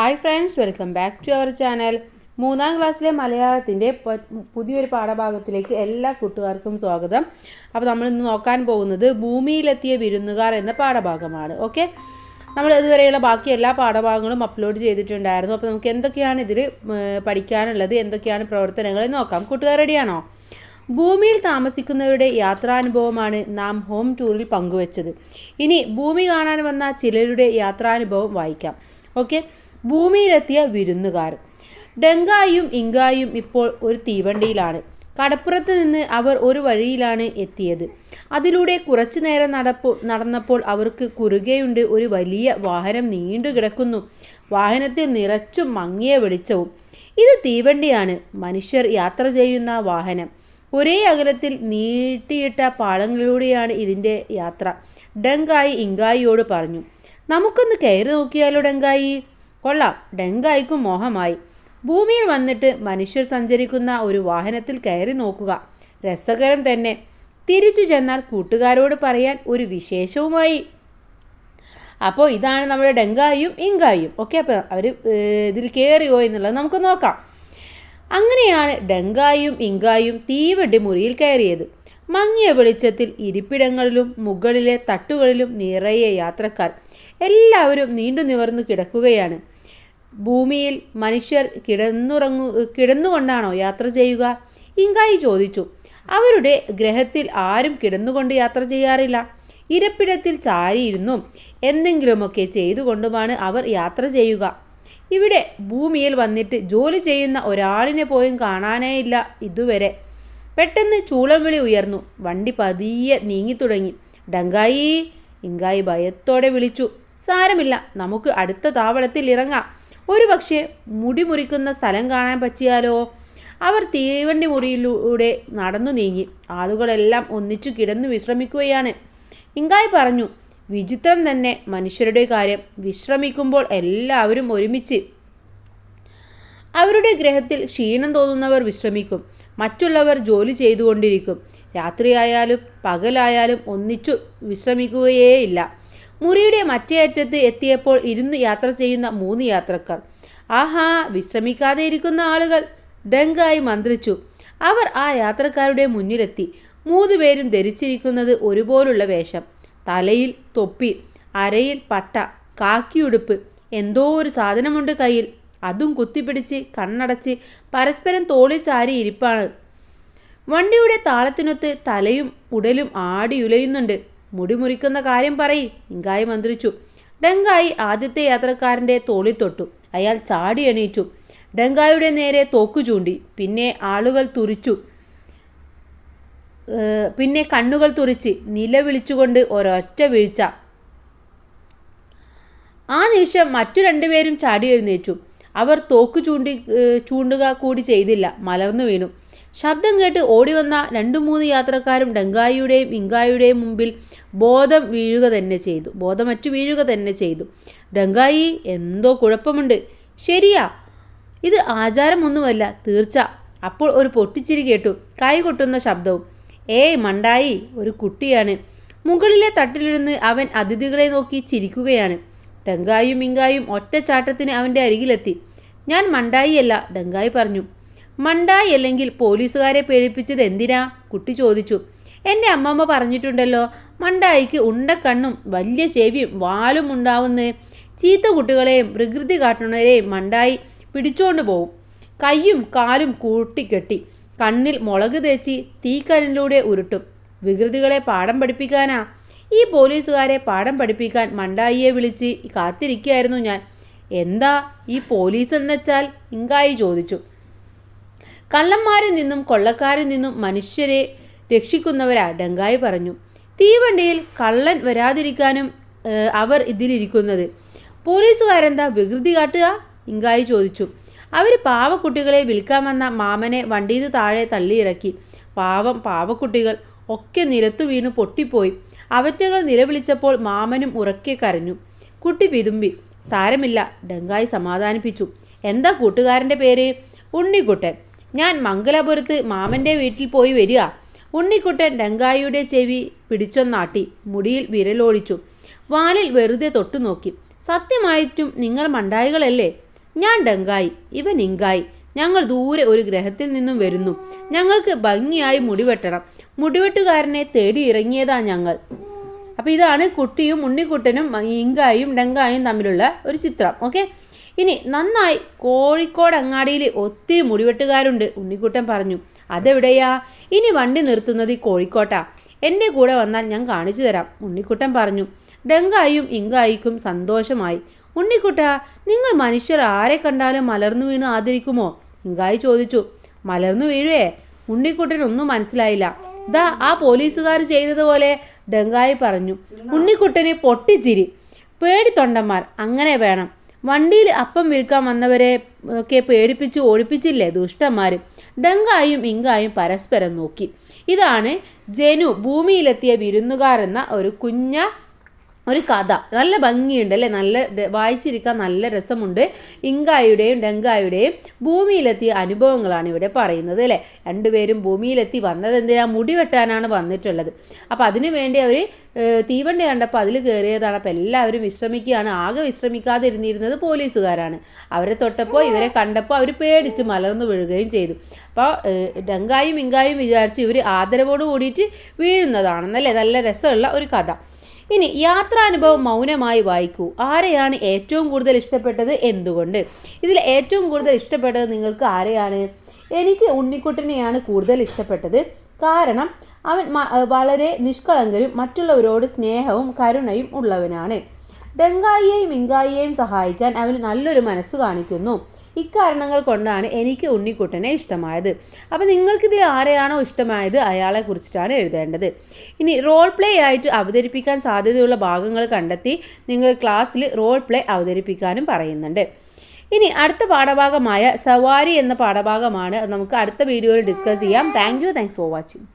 Hi friends welcome back to our channel മൂന്നാം ക്ലാസ്സിലെ മലയാളത്തിന്റെ പുതിയൊരു പാഠഭാഗത്തിലേക്ക് എല്ലാ കൂട്ടുകാർക്കും സ്വാഗതം. അപ്പോൾ നമ്മൾ ഇന്ന് നോക്കാൻ പോകുന്നത് ഭൂമിയിലെത്തിയ വിരുന്നുകാർ എന്ന പാഠഭാഗമാണ് ഓക്കെ നമ്മൾ ഇതുവരെയുള്ള ബാക്കി എല്ലാ പാഠഭാഗങ്ങളും അപ്ലോഡ് ചെയ്തിട്ടുണ്ടായിരുന്നു. അപ്പോൾ നമുക്ക് എന്തൊക്കെയാണ് ഇതിൽ പഠിക്കാനുള്ളത് എന്തൊക്കെയാണ് പ്രവർത്തനങ്ങൾ നോക്കാം. കൂട്ടുകാർ റെഡിയാണോ ഭൂമിയിൽ താമസിക്കുന്നവരുടെ യാത്രാനുഭവമാണ് നാം ഹോം ടൂറിൽ പങ്കുവച്ചത്. ഇനി ഭൂമി കാണാൻ വന്ന ചിലരുടെ യാത്രാനുഭവം വായിക്കാം ഓക്കെ ഭൂമിയിലെത്തിയ വിരുന്നുകാർ ഡെങ്കായും ഇങ്കായും ഇപ്പോൾ ഒരു തീവണ്ടിയിലാണ്. കടപ്പുറത്ത് നിന്ന് അവർ ഒരു വഴിയിലാണ് എത്തിയത്. അതിലൂടെ കുറച്ചു നേരം നടപ്പോ നടന്നപ്പോൾ അവർക്ക് കുറുകെയുണ്ട് ഒരു വലിയ വാഹനം നീണ്ടു കിടക്കുന്നു. വാഹനത്തിൽ നിറച്ചും മങ്ങിയ വെളിച്ചവും. ഇത് തീവണ്ടിയാണ്. മനുഷ്യർ യാത്ര ചെയ്യുന്ന വാഹനം. ഒരേ അകലത്തിൽ നീട്ടിയിട്ട പാളങ്ങളിലൂടെയാണ് ഇതിന്റെ യാത്ര. ഡങ്കായി ഇങ്കായിയോട് പറഞ്ഞു നമുക്കൊന്ന് കയറി നോക്കിയാലോ ഡെങ്കായി? കൊള്ളാം. ഡെങ്കായിക്കും മോഹമായി. ഭൂമിയിൽ വന്നിട്ട് മനുഷ്യർ സഞ്ചരിക്കുന്ന ഒരു വാഹനത്തിൽ കയറി നോക്കുക. രസകരം തന്നെ. തിരിച്ചു ചെന്നാൽ കൂട്ടുകാരോട് പറയാൻ ഒരു വിശേഷവുമായി. അപ്പോൾ ഇതാണ് നമ്മുടെ ഡെങ്കായും ഇങ്കായും. ഓക്കെ അപ്പോൾ അവർ ഇതിൽ കയറിയോ എന്നുള്ളത് നമുക്ക് നോക്കാം. അങ്ങനെയാണ് ഡെങ്കായും ഇങ്കായും തീവണ്ടി മുറിയിൽ കയറിയത്. മങ്ങിയ വെളിച്ചത്തിൽ ഇരിപ്പിടങ്ങളിലും മുകളിലെ തട്ടുകളിലും നിറയെ യാത്രക്കാർ. എല്ലാവരും നീണ്ടു നിവർന്നു കിടക്കുകയാണ്. ഭൂമിയിൽ മനുഷ്യർ കിടന്നുറങ്ങു കിടന്നുകൊണ്ടാണോ യാത്ര ചെയ്യുക? ഇങ്കായി ചോദിച്ചു. അവരുടെ ഗ്രഹത്തിൽ ആരും കിടന്നുകൊണ്ട് യാത്ര ചെയ്യാറില്ല. ഇരപ്പിടത്തിൽ ചാരിയിരുന്നും. എന്തെങ്കിലുമൊക്കെ ചെയ്തുകൊണ്ടുമാണ് അവർ യാത്ര ചെയ്യുക. ഇവിടെ ഭൂമിയിൽ വന്നിട്ട് ജോലി ചെയ്യുന്ന ഒരാളിനെ പോലും കാണാനേ ഇല്ല ഇതുവരെ. പെട്ടെന്ന് ചൂളം വിളി ഉയർന്നു. വണ്ടി പതിയെ നീങ്ങി തുടങ്ങി ഡങ്കായി ഇങ്കായി ഭയത്തോടെ വിളിച്ചു. സാരമില്ല. നമുക്ക് അടുത്ത താവളത്തിൽ ഇറങ്ങാം. ഒരു പക്ഷേ മുടി മുറിക്കുന്ന സ്ഥലം കാണാൻ പറ്റിയാലോ? അവർ തീവണ്ടി മുറിയിലൂടെ നടന്നു നീങ്ങി. ആളുകളെല്ലാം ഒന്നിച്ചു കിടന്നു വിശ്രമിക്കുകയാണ്. ഇങ്കായി പറഞ്ഞു വിചിത്രം തന്നെ മനുഷ്യരുടെ കാര്യം. വിശ്രമിക്കുമ്പോൾ എല്ലാവരും ഒരുമിച്ച്. അവരുടെ ഗ്രഹത്തിൽ ക്ഷീണം തോന്നുന്നവർ വിശ്രമിക്കും. മറ്റുള്ളവർ ജോലി ചെയ്തുകൊണ്ടിരിക്കും. രാത്രിയായാലും പകലായാലും ഒന്നിച്ചു വിശ്രമിക്കുകയേയില്ല. മുറിയുടെ മറ്റേ അറ്റത്ത് എത്തിയപ്പോൾ ഇരുന്ന് യാത്ര ചെയ്യുന്ന മൂന്ന് യാത്രക്കാർ. ആഹാ വിശ്രമിക്കാതെ ഇരിക്കുന്ന ആളുകൾ. ഡങ്കായി മന്ത്രിച്ചു. അവർ ആ യാത്രക്കാരുടെ മുന്നിലെത്തി. മൂന്ന് പേരും ധരിച്ചിരിക്കുന്നത് ഒരുപോലുള്ള വേഷം. തലയിൽ തൊപ്പി അരയിൽ പട്ട കാക്കിയുടുപ്പ് എന്തോ ഒരു സാധനമുണ്ട് കയ്യിൽ. അതും കുത്തിപ്പിടിച്ച് കണ്ണടച്ച് പരസ്പരം തോളിൽ ചാരി ഇരിപ്പാണ്. വണ്ടിയുടെ താളത്തിനൊത്ത് തലയും ഉടലും ആടിയുലയുന്നുണ്ട്. മുടി മുറിക്കുന്ന കാര്യം പറയി. ഇങ്കായി മന്ത്രിച്ചു. ഡെങ്കായി ആദ്യത്തെ യാത്രക്കാരന്റെ തോളിൽ തൊട്ടു. അയാൾ ചാടി എണീറ്റു. ഡെങ്കായുടെ നേരെ തോക്കു ചൂണ്ടി. പിന്നെ ആളുകൾ തുറിച്ചു. പിന്നെ കണ്ണുകൾ തുറിച്ച്. നിലവിളിച്ചുകൊണ്ട് ഒരൊറ്റ വീഴ്ച. ആ നിമിഷം മറ്റു രണ്ടുപേരും ചാടി എഴുന്നേറ്റു. അവർ തോക്ക് ചൂണ്ടി ചൂണ്ടുക കൂടി ചെയ്തില്ല. മലർന്നു വീണു. ശബ്ദം കേട്ട് ഓടി വന്ന രണ്ടു മൂന്ന് യാത്രക്കാരും ഡങ്കായിയുടെയും ഇങ്കായുടെയും മുമ്പിൽ ബോധം വീഴുക തന്നെ ചെയ്തു. ബോധമറ്റു വീഴുക തന്നെ ചെയ്തു. ഡങ്കായി എന്തോ കുഴപ്പമുണ്ട്. ശരിയാ. ഇത് ആചാരമൊന്നുമല്ല തീർച്ച. അപ്പോൾ ഒരു പൊട്ടിച്ചിരി കേട്ടു. കൈ കൊട്ടുന്ന ശബ്ദവും. ഏയ് മണ്ടായി. ഒരു കുട്ടിയാണ്. മുകളിലെ തട്ടിലിരുന്ന് അവൻ അതിഥികളെ നോക്കി ചിരിക്കുകയാണ്. ഡങ്കായും ഇങ്കായും ഒറ്റച്ചാട്ടത്തിന് അവന്റെ അരികിലെത്തി. ഞാൻ മണ്ടായിയല്ല ഡങ്കായി പറഞ്ഞു. മണ്ടായി അല്ലെങ്കിൽ പോലീസുകാരെ പേടിപ്പിച്ചത് എന്തിനാ? കുട്ടി ചോദിച്ചു. എന്റെ അമ്മമ്മ പറഞ്ഞിട്ടുണ്ടല്ലോ മണ്ടായിക്ക് ഉണ്ടക്കണ്ണും വലിയ ചെവിയും വാലും ഉണ്ടാവുന്ന. ചീത്ത കുട്ടികളെയും പ്രകൃതി കാട്ടുന്നവരെയും മണ്ടായി പിടിച്ചുകൊണ്ട് പോവും. കയ്യും കാലും കൂട്ടിക്കെട്ടി കണ്ണിൽ മുളക് തേച്ച് തീക്കരനിലൂടെ ഉരുട്ടും. വികൃതികളെ പാഠം പഠിപ്പിക്കാനാ? ഈ പോലീസുകാരെ പാഠം പഠിപ്പിക്കാൻ മണ്ടായിയെ വിളിച്ച് കാത്തിരിക്കുകയായിരുന്നു ഞാൻ. എന്താ ഈ പോലീസ് എന്നുവെച്ചാൽ ഇങ്കായി ചോദിച്ചു. കള്ളന്മാരിൽ നിന്നും കൊള്ളക്കാരിൽ നിന്നും മനുഷ്യരെ രക്ഷിക്കുന്നവരാ ഡങ്കായി പറഞ്ഞു. തീവണ്ടിയിൽ കള്ളൻ വരാതിരിക്കാനും അവർ ഇതിലിരിക്കുന്നത്. പോലീസുകാരെന്താ വികൃതി കാട്ടുക? ഇങ്കായി ചോദിച്ചു. അവർ പാവക്കുട്ടികളെ വിൽക്കാൻ വന്ന മാമനെ വണ്ടിയിൽ താഴെ തള്ളിയിറക്കി. പാവം പാവക്കുട്ടികൾ ഒക്കെ നിലത്തു വീണു പൊട്ടിപ്പോയി. അവറ്റകൾ നിലവിളിച്ചപ്പോൾ മാമനും ഉറക്കെ കരഞ്ഞു. കുട്ടി വിതുമ്പി സാരമില്ല ഡങ്കായി സമാധാനിപ്പിച്ചു. എന്താ കൂട്ടുകാരന്റെ പേര്? ഉണ്ണിക്കുട്ടൻ. ഞാൻ മംഗലപുരത്ത് മാമന്റെ വീട്ടിൽ പോയി വരിക. ഉണ്ണിക്കുട്ടൻ ഡങ്കായിയുടെ ചെവി പിടിച്ചൊന്നാട്ടി മുടിയിൽ വിരലോടിച്ചു വാലിൽ വെറുതെ തൊട്ടു നോക്കി സത്യമായിട്ടും നിങ്ങൾ മണ്ടായികളല്ലേ? ഞാൻ ഡങ്കായി ഇവൻ ഇങ്കായി. ഞങ്ങൾ ദൂരെ ഒരു ഗ്രഹത്തിൽ നിന്നും വരുന്നു. ഞങ്ങൾക്ക് ഭംഗിയായി മുടിവെട്ടണം. മുടിവെട്ടുകാരനെ തേടി ഇറങ്ങിയതാ ഞങ്ങൾ. അപ്പോൾ ഇതാണ് കുട്ടിയും ഉണ്ണിക്കുട്ടനും ഇങ്കായും ഡങ്കായും തമ്മിലുള്ള ഒരു ചിത്രം. ഓക്കെ? ഇനി നന്നായി കോഴിക്കോട് അങ്ങാടിയിൽ ഒത്തിരി മുടിവെട്ടുകാരുണ്ട് ഉണ്ണിക്കുട്ടൻ പറഞ്ഞു. അതെവിടെയാ? ഇനി വണ്ടി നിർത്തുന്നത് ഈ കോഴിക്കോട്ടാ. എന്റെ കൂടെ വന്നാൽ ഞാൻ കാണിച്ചു തരാം ഉണ്ണിക്കുട്ടൻ പറഞ്ഞു. ഡെങ്കായും ഇങ്കായിക്കും സന്തോഷമായി. ഉണ്ണിക്കുട്ട നിങ്ങൾ മനുഷ്യർ ആരെ കണ്ടാലും മലർന്നു വീണ് ആദരിക്കുമോ? ഇങ്കായി ചോദിച്ചു. മലർന്നു വീഴേ ഉണ്ണിക്കുട്ടൻ ഒന്നും മനസ്സിലായില്ല. ദാ ആ പോലീസുകാർ ചെയ്തതുപോലെ ഡെങ്കായി പറഞ്ഞു. ഉണ്ണിക്കുട്ടനെ പൊട്ടിച്ചിരി. പേടിത്തൊണ്ടന്മാർ അങ്ങനെ വേണം. വണ്ടിയിൽ അപ്പം വിൽക്കാൻ വന്നവരെ ഒക്കെ പേടിപ്പിച്ച് ഓടിപ്പിച്ചില്ലേ ദുഷ്ടന്മാർ ഡങ്കായും ഇങ്കായും പരസ്പരം നോക്കി. ഇതാണ് ജനു ഭൂമിയിലെത്തിയ വിരുന്നുകാരെന്ന ഒരു കുഞ്ഞ ഒരു കഥ. നല്ല ഭംഗിയുണ്ട് അല്ലേ? നല്ല വായിച്ചിരിക്കാൻ നല്ല രസമുണ്ട്. ഇങ്കായുടെയും ഡങ്കായുടെയും ഭൂമിയിലെത്തിയ അനുഭവങ്ങളാണ് ഇവിടെ പറയുന്നത് അല്ലേ? രണ്ടുപേരും ഭൂമിയിലെത്തി വന്നത് എന്തിനാ മുടി വെട്ടാനാണ് വന്നിട്ടുള്ളത്. അപ്പോൾ അതിനു വേണ്ടി അവർ തീവണ്ടി കണ്ടപ്പോൾ അതിൽ കയറിയതാണ് അപ്പോൾ എല്ലാവരും വിശ്രമിക്കുകയാണ്. ആകെ വിശ്രമിക്കാതെ ഇരുന്നിരുന്നത് പോലീസുകാരാണ്. അവരെ തൊട്ടപ്പോൾ ഇവരെ കണ്ടപ്പോൾ അവർ പേടിച്ച് മലർന്നു വീഴുകയും ചെയ്തു. അപ്പോൾ ഡങ്കായും ഇങ്കായും വിചാരിച്ച് ഇവർ ആദരവോട് കൂടിയിട്ട് വീഴുന്നതാണെന്നല്ലേ? നല്ല രസമുള്ള ഒരു കഥ. ഇനി യാത്രാനുഭവം മൗനമായി വായിക്കൂ. ആരെയാണ് ഏറ്റവും കൂടുതൽ ഇഷ്ടപ്പെട്ടത് എന്തുകൊണ്ട്? ഇതിൽ ഏറ്റവും കൂടുതൽ ഇഷ്ടപ്പെട്ടത് നിങ്ങൾക്ക് ആരെയാണ്? എനിക്ക് ഉണ്ണിക്കുട്ടനെയാണ് കൂടുതൽ ഇഷ്ടപ്പെട്ടത്. കാരണം അവൻ വളരെ നിഷ്കളങ്കരും മറ്റുള്ളവരോട് സ്നേഹവും കരുണയും ഉള്ളവനാണ്. ഡെങ്കായിയെയും ഇങ്കായിയെയും സഹായിക്കാൻ അവന് നല്ലൊരു മനസ്സ് കാണിക്കുന്നു. ഇക്കാരണങ്ങൾ കൊണ്ടാണ് എനിക്ക് ഉണ്ണിക്കുട്ടനെ ഇഷ്ടമായത്. അപ്പോൾ നിങ്ങൾക്കിതിൽ ആരെയാണോ ഇഷ്ടമായത് അയാളെ കുറിച്ചിട്ടാണ് എഴുതേണ്ടത്. ഇനി റോൾ പ്ലേ ആയിട്ട് അവതരിപ്പിക്കാൻ സാധ്യതയുള്ള ഭാഗങ്ങൾ കണ്ടെത്തി നിങ്ങൾ ക്ലാസ്സിൽ റോൾ പ്ലേ അവതരിപ്പിക്കാനും പറയുന്നുണ്ട്. ഇനി അടുത്ത പാഠഭാഗമായ സവാരി എന്ന പാഠഭാഗമാണ് നമുക്ക് അടുത്ത വീഡിയോയിൽ ഡിസ്കസ് ചെയ്യാം. Thank you thanks for watching